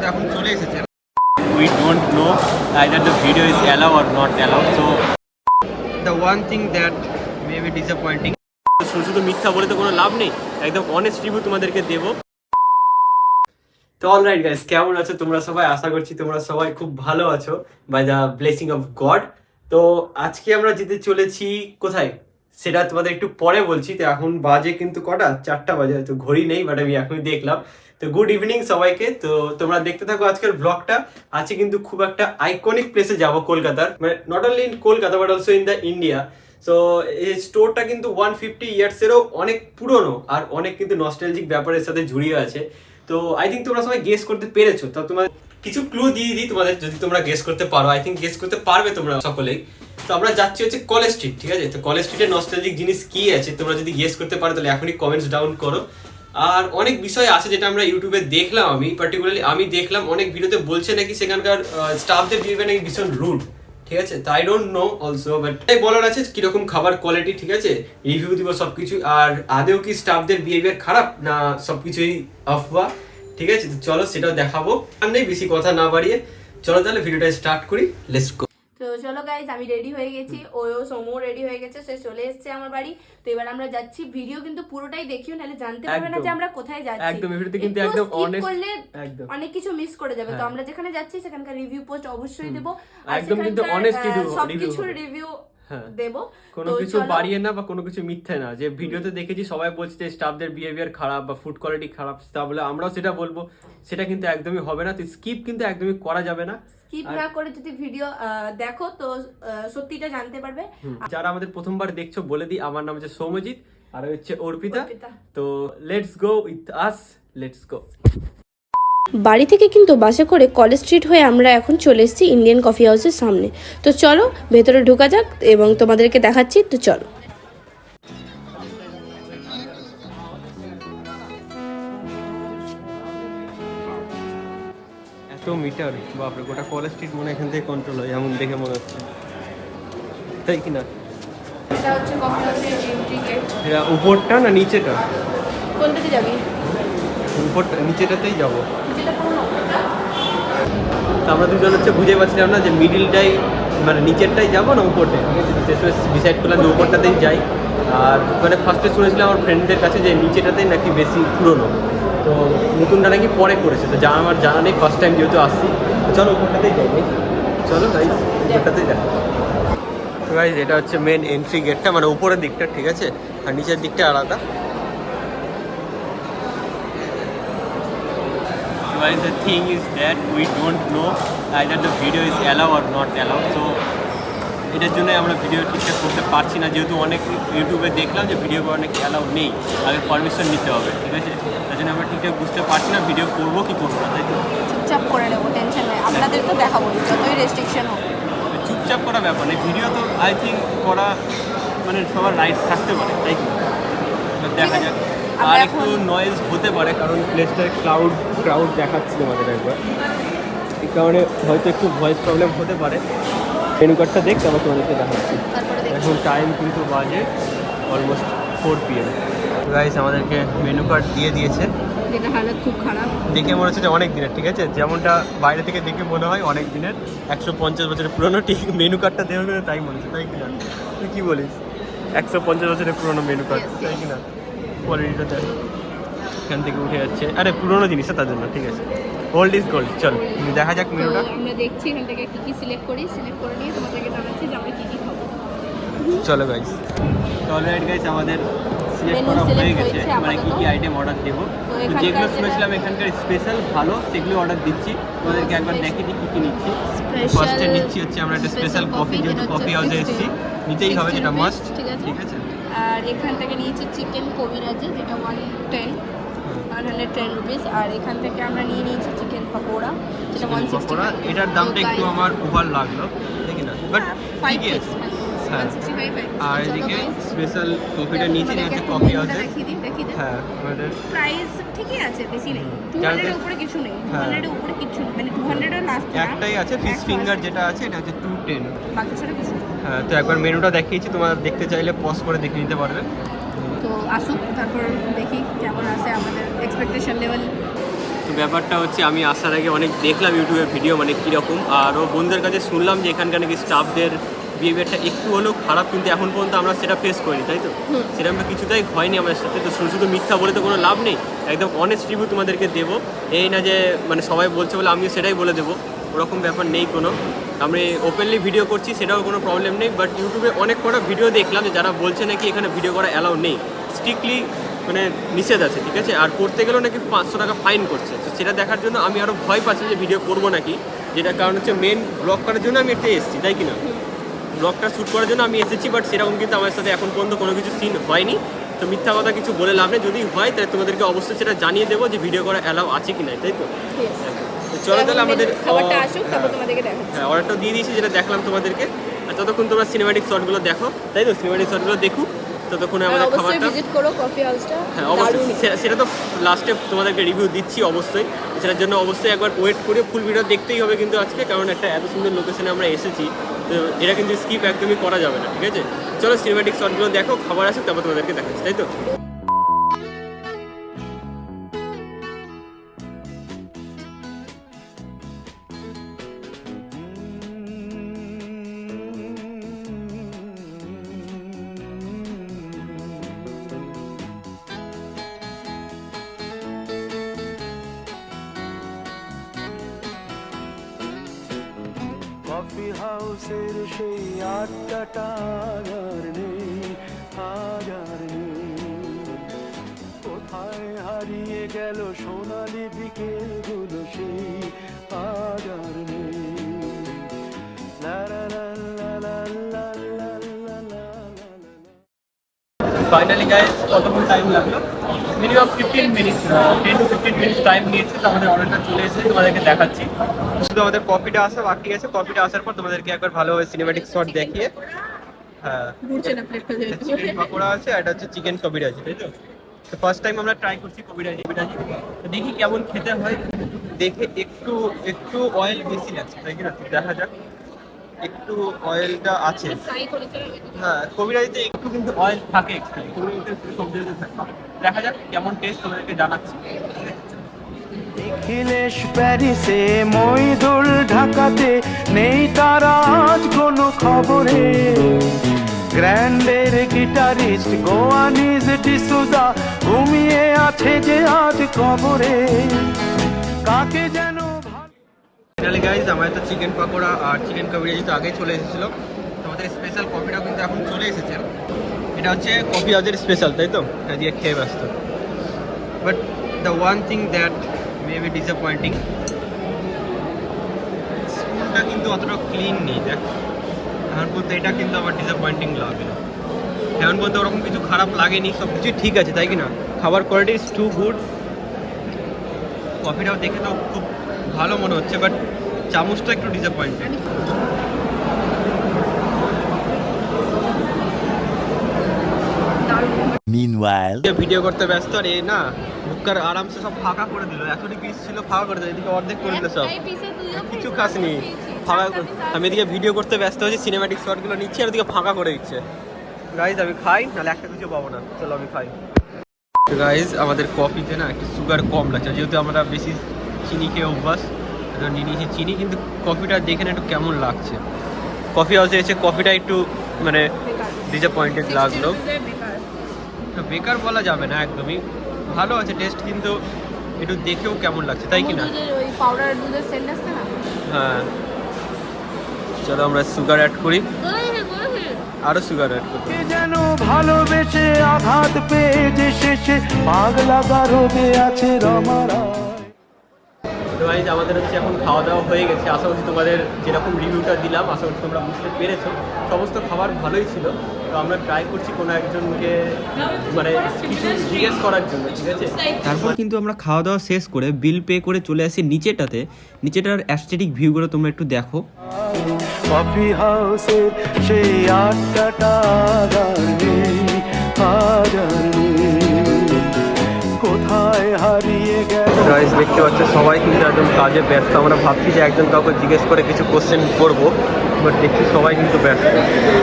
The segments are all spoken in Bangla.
কিন্তু এখন চলে এসেছে। We don't know either the video is allowed or not allowed so the one thing that may be disappointing শুধু শুধু মিথ্যা বলে তো কোনো লাভ নেই একদম অনেস্ট রিভিউ তোমাদেরকে দেবো। তো অলরাইট গাইস কেমন আছো? তোমরা সবাই? আশা করছি তোমরা সবাই খুব ভালো আছো by the blessing of God তো আজকে আমরা যেতে চলেছি কোথায়? সেটা তোমাদের একটু পরে বলছি তো এখন বাজে কিন্তু কটা? চারটা বাজে তো ঘড়ি নেই বাট আমি এখনই দেখলাম। তো গুড ইভিনিং সবাইকে। তো তোমরা দেখতে থাকো আজকের ব্লগটা আছে কিন্তু খুব একটা আইকনিক প্লেসে যাব কলকাতার। মানে not only in Kolkata but also in the India so এই স্টোরটা কিন্তু ওয়ান ফিফটি ইয়ার্সেরও অনেক পুরনো আর অনেক কিন্তু নস্টালজিক ব্যাপারের সাথে জড়িয়ে আছে। তো আই থিঙ্ক তোমরা সবাই গেস করতে পেরেছ। তো তোমার কিছু ক্লু দিয়ে দিই তোমাদের, যদি তোমরা গেস করতে পারো। আই থিঙ্ক গেস করতে পারবে তোমরা সকলেই। তো, আমরা যাচ্ছি হচ্ছে কলেজ স্ট্রিট ঠিক আছে? তো কলেজ স্ট্রিটের নস্টালজিক জিনিস কি আছে? তোমরা যদি গেস করতে পারো, তাহলে এখনই কমেন্টস ডাউন করো। আর অনেক বিষয় আছে যেটা আমরা ইউটিউবে দেখলাম আমি পার্টিকুলারলি আমি দেখলাম, অনেক ভিডিওতে বলছে নাকি সেখানকার স্টাফদের বিহেভিয়ার নাকি ভীষণ রুড ঠিক আছে? তো I don't know also but তাই বলার আছে কীরকম খাবার কোয়ালিটি ঠিক আছে? রিভিউ দিব সব কিছু আর আদেও কি স্টাফদের বিহেভিয়ার খারাপ, না সব কিছুই আফওয়া, ঠিক আছে? চলো সেটাও দেখাবো। আর নেই, বেশি কথা না বাড়িয়ে। চলো তাহলে ভিডিওটা স্টার্ট করি লেটস গো তো চলো গাইজ আমি রেডি হয়ে গেছি। ওও সোমো রেডি হয়ে গেছে সে চলে এসেছে আমার বাড়ি। তো এবার আমরা যাচ্ছি ভিডিও কিন্তু পুরোটাই দেখিও নাহলে জানতে পারবে না যে আমরা কোথায় যাচ্ছি। একদম, ভিডিওতে কিন্তু একদম honest- করলে একদম। অনেক কিছু মিস করে যাবে। তো হ্যাঁ। আমরা যেখানে যাচ্ছি সেখানকার রিভিউ পোস্ট অবশ্যই দেব। একদম কিন্তু হবে। রিভিউ হ্যাঁ। দেব। কোনো কিছু বাড়িয়ে না বা কোনো কিছু মিথ্যে না। যে ভিডিওতে দেখেছি সবাই বলছে যে স্টাফদের বিহেভিয়ার খারাপ বা ফুড কোয়ালিটি খারাপ তাহলে আমরাও সেটা বলব। সেটা কিন্তু একদমই হবে না। তো স্কিপ কিন্তু একদমই করা যাবে না। স্কিপ না করে যদি ভিডিও দেখো তো সত্যিটা জানতে পারবে। যারা আমাদের প্রথমবার দেখছ বলে দিই আমার নাম হচ্ছে সৌমজিৎ আর হচ্ছে অর্পিতা। অর্পিতা। তো let's go with us let's go বাড়ি থেকে কিন্তু বাসে করে কলেজ স্ট্রিট হয়ে আমরা এখন চলে এসেছি ইন্ডিয়ান কফি হাউসের সামনে। তো চলো ভেতরে ঢোকা যাক এবং তোমাদেরকে দেখাচ্ছি তো চলো। এত মিটার বাপরে গোটা কলেজ স্ট্রিট মনে এখান থেকে কন্ট্রোল হয় এমন দেখে মনে হচ্ছে। তাই কি না? এটা উপরটা না নিচেটা? কোনটাতে যাবি? উপরটা নিচেটাতেই যাব। আমরা দুজন হচ্ছে বুঝে পাচ্ছিলাম না যে মিডিলটাই মানে নিচেরটাই যাব না উপরটা? আছে ডিসাইড করলাম যে উপরটাতেই যাই। আর মানে ফার্স্টে শুনেছিলাম আমার ফ্রেন্ডদের কাছে যে নিচেটাতেই নাকি বেশি পুরনো। তো নতুনটা নাকি পরে করেছে তো যা আমার জানা নেই ফার্স্ট টাইম যেহেতু আসছি। চলো উপরটাতেই যাই চলো গাইজ উপরটাতেই যাই। গাইজ এটা হচ্ছে মেন এন্ট্রি গেটটা মানে উপরের দিকটা ঠিক আছে? আর নিচের দিকটা আলাদা। Guys, the thing is that we don't know either the video is allowed or not allowed. So এটার জন্য আমরা ভিডিও ঠিকঠাক করতে পারছি না। যেহেতু অনেক ইউটিউবে দেখলাম যে ভিডিও করা নাকি অ্যালাউ নেই আগে পারমিশন নিতে হবে ঠিক আছে? তার জন্য আমরা ঠিকঠাক বুঝতে পারছি না ভিডিও করব কি করব না তাই তো? চুপচাপ করে নেব টেনশন নেই। আপনাদের তো দেখাবো যতই রেস্ট্রিকশন হোক। চুপচাপ করা ব্যাপার নেই ভিডিও তো আই থিঙ্ক করা মানে সবার রাইট থাকতে পারে তাই কি? দেখা যাক। আর একটু নয়েজ হতে পারে কারণ প্লেসটার ক্লাউড ক্রাউড দেখাচ্ছিল আমাদের একবার। এই কারণে হয়তো একটু ভয়েস প্রবলেম হতে পারে। মেনু কার্ডটা দেখতে আমার তোমাদেরকে দেখাচ্ছি। এখন টাইম কিন্তু বাজে অলমোস্ট ফোর পিএম গাইস আমাদেরকে মেনু কার্ড দিয়ে দিয়েছে। যেটা হালত খুব খারাপ। দেখে মনে হচ্ছে যে অনেক দিনের ঠিক আছে? যেমনটা বাইরে থেকে দেখে মনে হয় অনেক দিনের। একশো পঞ্চাশ বছরের পুরনো ঠিক মেনু কার্ডটা দেওয়া হলে তাই মনে হচ্ছে তাই কিনা? তুই কী বলিস? একশো পঞ্চাশ বছরের পুরনো মেনু কার্ড তাই কিনা? কোয়ালিটিটা দেখ। এখান থেকে উঠে যাচ্ছে। আরে পুরনো জিনিসটা তার জন্য ঠিক আছে। গোল্ড ইজ গোল্ড চল। দেখা যাক মেনুটা। আমরা দেখছি এখান থেকে কি কি সিলেক্ট করি। সিলেক্ট করে নিয়ে তোমাদেরকে জানাচ্ছি যে আমরা কি কি খাব। চলো গাইস তো অলরাইট গাইস আমাদের সিলেক্ট করা হয়ে গেছে। মানে কি কি আইটেম অর্ডার দেবো? তো যেগুলো শুনেছিলাম এখানকার স্পেশাল ভালো সেগুলো অর্ডার দিচ্ছি। তোমাদেরকে একবার Special- দেখে দিই কি কি নিচ্ছি। ফার্স্টে নিচ্ছি হচ্ছে আমরা একটা স্পেশাল কফি যেহেতু কফি হাউসে এসেছি। নিতেই হবে যেটা মাস্ট ঠিক আছে। ঠিক আছে? আর এখান থেকে নিয়েছি চিকেন কবিরাজি যেটা one ten one hundred ten rupees আর এখান থেকে আমরা নিয়ে নিয়েছি চিকেন পকোড়া যেটা ওয়ান পকোড়া এটার দামটা একটু আমার ওভার লাগল ঠিক না? বাট ফাইভ ঠিকই আছে। হ্যাঁ। সিক্সটি আর এদিকে স্পেশাল কফিটা যেটা হচ্ছে কফি দিই হ্যাঁ আমাদের প্রাইস ঠিকই আছে বেশি নেই। টু যার- হান্ড্রেডের উপরে কিছু নেই। টু হ্যাঁ। হান্ড্রেডের উপরে কিছু নেই। মানে টু হান্ড্রেডের লাস্ট একটাই আছে ফিশ ফিঙ্গার যেটা আছে এটা হচ্ছে টু টেন বাকি ছাড়া কিছু। হ্যাঁ তো একবার মেনুটা দেখিয়েছি তোমার দেখতে চাইলে পজ করে দেখে নিতে পারবে। তো আসুক তারপর দেখি কেমন আছে আমাদের এক্সপেকটেশন লেভেল তো ব্যাপারটা হচ্ছে আমি আসার আগে অনেক দেখলাম ইউটিউবে ভিডিও মানে কীরকম। আরও বন্ধুদের কাছে শুনলাম যে এখানকার নাকি স্টাফদের বিহেভিয়ারটা একটু হলেও খারাপ কিন্তু এখন পর্যন্ত আমরা সেটা ফেস করিনি তাই তো? সেরকমটা কিছুটাই হয়নি আমাদের সাথে। তো শুধু শুধু মিথ্যা বলে তো কোনো লাভ নেই। একদম অনেস্ট রিভিউ তোমাদেরকে দেবো। এই না যে মানে সবাই বলছে বলে আমিও সেটাই বলে দেবো। ওরকম ব্যাপার নেই কোনো। আমি ওপেনলি ভিডিও করছি সেটাও কোনো প্রবলেম নেই বাট ইউটিউবে অনেক কটা ভিডিও দেখলাম যে যারা বলছে নাকি এখানে ভিডিও করা অ্যালাউ নেই। স্ট্রিক্টলি মানে নিষেধ আছে ঠিক আছে? আর করতে গেলেও নাকি পাঁচশো টাকা ফাইন করছে। তো সেটা দেখার জন্য আমি আরও ভয় পাচ্ছি যে ভিডিও করব নাকি যেটা কারণ হচ্ছে মেন ব্লগ করার জন্য আমি একটা এসেছি তাই কি না? ব্লগটা শ্যুট করার জন্য আমি এসেছি বাট সেরকম কিন্তু আমার সাথে এখন পর্যন্ত কোনো কিছু সিন হয়নি। তো মিথ্যা কথা কিছু বলে লাভ নেই। যদি হয় তাহলে তোমাদেরকে অবশ্যই সেটা জানিয়ে দেবো যে ভিডিও করা অ্যালাউ আছে কি না তাই তো? চলো তাহলে আমাদের খাবারটা আসুক তারপর হ্যাঁ। তোমাদেরকে দেখাচ্ছি। হ্যাঁ অর্ডারটা দিয়ে দিয়েছি যেটা দেখলাম তোমাদেরকে। আর ততক্ষণ তোমরা সিনেমাটিক শটগুলো দেখো তাই তো? সিনেমাটিক শটগুলো দেখুক ততক্ষণে আমাদের খাবারটা। ভিজিট করো কফি হাউসটা হ্যাঁ অবশ্যই সেটা তো লাস্টে তোমাদেরকে রিভিউ দিচ্ছি অবশ্যই। সেটার জন্য অবশ্যই একবার ওয়েট করে ফুল ভিডিও দেখতেই হবে কিন্তু আজকে কারণ একটা এত সুন্দর লোকেশনে আমরা এসেছি তো এটা কিন্তু স্কিপ একদমই করা যাবে না ঠিক আছে? চলো সিনেমাটিক শটগুলো দেখো খাবার আসুক তারপর তোমাদেরকে দেখাচ্ছি তাই তো? কফি হাউসের সেই আড্ডাটা আর নেই, হাজার নেই। কোথায় হারিয়ে গেল সোনালি বিকেলগুলো সেই হাজার নেই। ফাইনালি গাইস কতক্ষণ টাইম লাগল। Minimum fifteen minutes ten to fifteen minutes time নিয়েছে তো আমাদের অর্ডারটা চলে এসেছে তোমাদেরকে দেখাচ্ছি। শুধু আমাদের কপিটা আসা বাকি আছে কপিটা আসার পর তোমাদেরকে একবার ভালোভাবে সিনেমাটিক শট দেখিয়ে হ্যাঁ চিকেন পাকোড়া আছে আর এটা হচ্ছে চিকেন কবিরাজি তাই তো? তো ফার্স্ট টাইম আমরা ট্রাই করছি কবিরাজি কবিরাজি। তো দেখি কেমন খেতে হয়। দেখে একটু একটু অয়েল বেশি লাগছে তাই কি না? দেখা যাক। একটু অয়েলটা আছে। হ্যাঁ কবিরাজিতে একটু কিন্তু অয়েল থাকে দেখা যাক কেমন টেস্ট তোমাদেরকে জানাচ্ছি। প্যারিসে, মইদুল ঢাকাতে নেই তারা আজ কোনো খবরে। গ্র্যান্ডের গিটারিস্ট গোয়ানিজ ডিসুজা ঘুমিয়ে আছে যে আজ কবরে। কাকে যেন গাইজ আমার তো চিকেন পাকোড়া আর চিকেন কবিরাজি যেহেতু আগেই চলে এসেছিল। তো আমাদের স্পেশাল কফিটাও কিন্তু এখন চলে এসেছে। এটা হচ্ছে কফি হাউজের স্পেশাল তাই তো? দিয়ে খেয়ে ব্যস্ত। But the one thing that may be disappointing স্কুলটা কিন্তু অতটা ক্লিন নেই, দেখ। এখন পর্যন্ত এটা কিন্তু আমার ডিসঅ্যাপয়েন্টিং লাগে। এখন পর্যন্ত ওরকম কিছু খারাপ লাগেনি, সব কিছুই ঠিক আছে, তাই কি না? খাবার কোয়ালিটি ইজ টু গুড কফিটাও দেখে তো খুব ভালো মনে হচ্ছে বাট চামচটা একটু ডিসঅ্যাপয়েন্টেড Meanwhile. ভিডিও করতে ব্যস্ত আর এ না বুকার আরামসে সব ফাঁকা করে দিল। এতটি পিস ছিল ফাঁকা করে দিল। এদিকে অর্ধেক করে দিল সব। কিছু খাসনি। ফাঁকা আমি এদিকে ভিডিও করতে ব্যস্ত হয়েছি সিনেমাটিক শটগুলো নিচ্ছি আর ওদিকে ফাঁকা করে দিচ্ছে। গাইজ আমি খাই নাহলে একটা কিছু পাবো না। চলো আমি খাই। গাইজ আমাদের কফিতে না একটু সুগার কম লাগছে যেহেতু আমরা বেশি চিনি খেয়ে অভ্যাস। নিয়ে নিয়েছি চিনি কিন্তু কফিটা দেখে না একটু কেমন লাগছে? কফি হাউসে এসে কফিটা একটু মানে ডিসঅ্যাপয়েন্টেড লাগল। তো বেকার বলা যাবে না একদমই। ভালো আছে টেস্ট কিন্তু একটু দেখেও কেমন লাগছে তাই কি না পাউডার দুধের সেন্ট আসছে না? হ্যাঁ। চলো আমরা সুগার অ্যাড করি। আরও সুগার অ্যাড করি যেন ভালোবেসে আঘাত পেয়ে যে শেষে পাগলা গারদে আছে রমারা গাইজ আমাদের হচ্ছে এখন খাওয়া দাওয়া হয়ে গেছে। আশা করছি তোমাদের যেরকম রিভিউটা দিলাম আশা করছি তোমরা বুঝতে পেরেছ। সমস্ত খাবার ভালোই ছিল। তো আমরা ট্রাই করছি কোনো একজনকে মানে কিছু জিজ্ঞেস করার জন্য ঠিক আছে? তারপর কিন্তু আমরা খাওয়া দাওয়া শেষ করে বিল পে করে চলে আসি নিচেটাতে। নিচেটার অ্যাস্থেটিক ভিউগুলো তোমরা একটু দেখো। কফি হাউসের সেই আর নেই। কোথায় হারিয়ে গাইস দেখতে পাচ্ছ সবাই কিন্তু একদম কাজে ব্যস্ত। আমরা ভাবছি যে একজন কাউকে জিজ্ঞেস করে কিছু কোশ্চেন করব বাট দেখছি সবাই কিন্তু ব্যস্ত।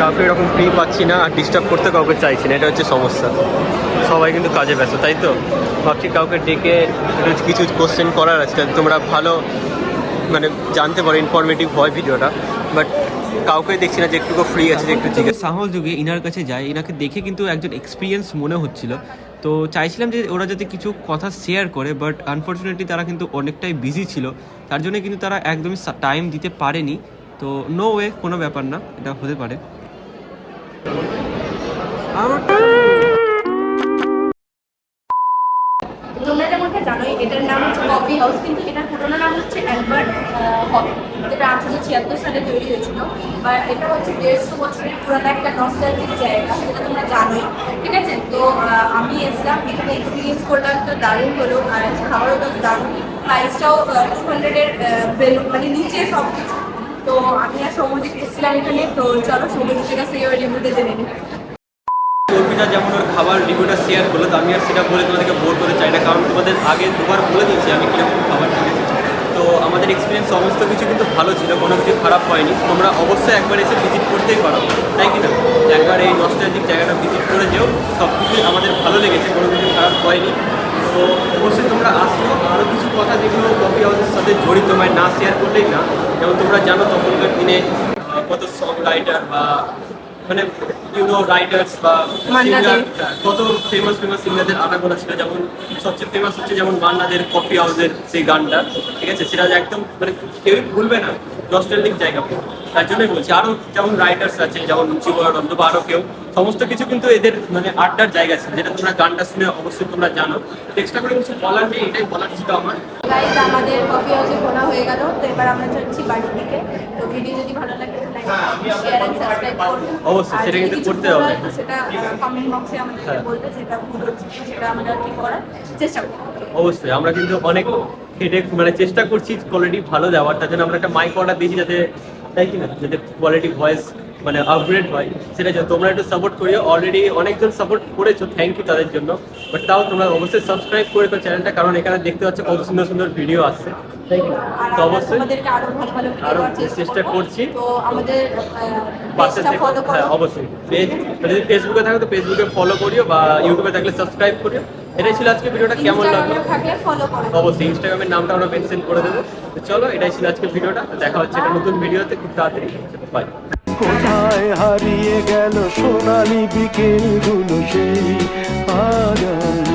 কাউকে এরকম ফ্রি পাচ্ছি না আর ডিস্টার্ব করতে কাউকে চাইছি না, এটা হচ্ছে সমস্যা। সবাই কিন্তু কাজে ব্যস্ত, তাই তো? ভাবছি কাউকে ডেকে কিছু কোশ্চেন করার আছে তোমরা ভালো মানে জানতে পারো ইনফরমেটিভ হয় ভিডিওটা। বাট কাউকে দেখছি না যে একটু ফ্রি আছে যে একটু জিজ্ঞেস সাহস যুগে ইনার কাছে যায় এনাকে দেখে কিন্তু একজন এক্সপিরিয়েন্স মনে হচ্ছিল। তো চাইছিলাম যে ওরা যাতে কিছু কথা শেয়ার করে বাট আনফর্চুনেটলি তারা কিন্তু অনেকটাই বিজি ছিল। তার জন্য কিন্তু তারা একদমই টাইম দিতে পারেনি। তো নো ওয়ে কোনো ব্যাপার না এটা হতে পারে। তোমরা ছিয়াত্তর সালে তৈরি হয়েছিল, বা এটা হচ্ছে দেড়শো বছরের পুরানো একটা নস্টালজিক জায়গা যেটা তোমরা জানোই, ঠিক আছে? তো আমি এসলাম, এখানে এক্সপিরিয়েন্স করলাম তো দারুণ হলো, আর খাবারও তো দারুণ। প্রাইসটাও টু হান্ড্রেডের মানে নিচে সব কিছু তো আমি আর সৌম্যজিৎ এসেছিলাম এখানে, তো চলো সৌম্যজিতের কাছ ওই রিভিউতে জেনে নিই। অর্পিতা যেমন ওর খাবার রিভিউটা শেয়ার করল, তো আমি আর সেটা বলে তোমাদেরকে বোর করে চাই না, কারণ তোমাদের আগে দুবার বলে দিয়েছি আমি কীরকম খাবার তো আমাদের এক্সপিরিয়েন্স সমস্ত কিছু কিন্তু ভালো ছিল, কোনো কিছু খারাপ হয়নি। তোমরা অবশ্যই একবার এসে ভিজিট করতেই পারো, তাই কি না? একবার এই নস্টালজিক জায়গাটা ভিজিট করে যেও সব কিছুই আমাদের ভালো লেগেছে, কোনো কিছু খারাপ হয়নি। তো অবশ্যই তোমরা আসলো আরও কিছু কথা যেগুলো কফি হাউসের সাথে জড়িত মানে না শেয়ার করলেই না। যেমন তোমরা জানো, তখনকার দিনে কত সং রাইটার বা মানে ইউনো রাইটার্স বা কত ফেমাস ফেমাস সিঙ্গারদের আনাগোনা ছিল যেমন সবচেয়ে ফেমাস হচ্ছে যেমন মান্নাদের কফি হাউসের সেই গানটা ঠিক আছে? সেটা একদম মানে কেউই ভুলবে না নস্টালজিক জায়গা। তার জন্যই বলছি আরও যেমন রাইটার্স আছে যেমন জীবনানন্দ বা আরও কেউ সমস্ত কিছু কিন্তু এদের মানে আড্ডার জায়গা আছে যেটা তোমরা গানটা শুনে অবশ্যই তোমরা জানো। এক্সট্রা করে কিছু বলার নেই এটাই বলার ছিল আমার। আমাদের কফি হাউসে ঘোরা হয়ে গেল। এবার আমরা যাচ্ছি বাড়ির দিকে। তো ভিডিও যদি ভালো লাগে লাইক শেয়ার এন্ড সাবস্ক্রাইব করবেন অবশ্যই, সেটা কিন্তু করতে হবে। সেটা কমেন্ট বক্সে আমাদেরকে হ্যাঁ। বলবে যেটা ভুল হচ্ছে সেটা আমরা কি করার চেষ্টা করব। অবশ্যই আমরা কিন্তু অনেক খেটে মানে চেষ্টা করছি কোয়ালিটি ভালো দেওয়ার তার জন্য আমরা একটা মাইক অর্ডার দিয়েছি যাতে তাই কি না? যাতে কোয়ালিটি ভয়েস মানে আপগ্রেড হয়। সেটা তোমরা একটু সাপোর্ট করিও। অলরেডি অনেকজন সাপোর্ট করেছ থ্যাংক ইউ তাদের জন্য। বাট তাও তোমরা অবশ্যই সাবস্ক্রাইব করে তো চ্যানেলটা কারণ এখানে দেখতে পাচ্ছ কত সুন্দর সুন্দর ভিডিও আসছে। তো অবশ্যই আরও চেষ্টা করছি। হ্যাঁ অবশ্যই। যদি ফেসবুকে থাকো তো ফেসবুকে ফলো করিও বা ইউটিউবে থাকলে সাবস্ক্রাইব করিও। এটাই ছিল আজকে ভিডিওটা কেমন লাগল? অবশ্যই ইনস্টাগ্রামের নামটা আমরা মেনশন করে দেবো। চলো এটাই ছিল আজকে ভিডিওটা দেখা হচ্ছে একটা নতুন ভিডিওতে খুব তাড়াতাড়ি। বাই কোথায় হারিয়ে গেল সোনালি বিকেলগুলো সেই আর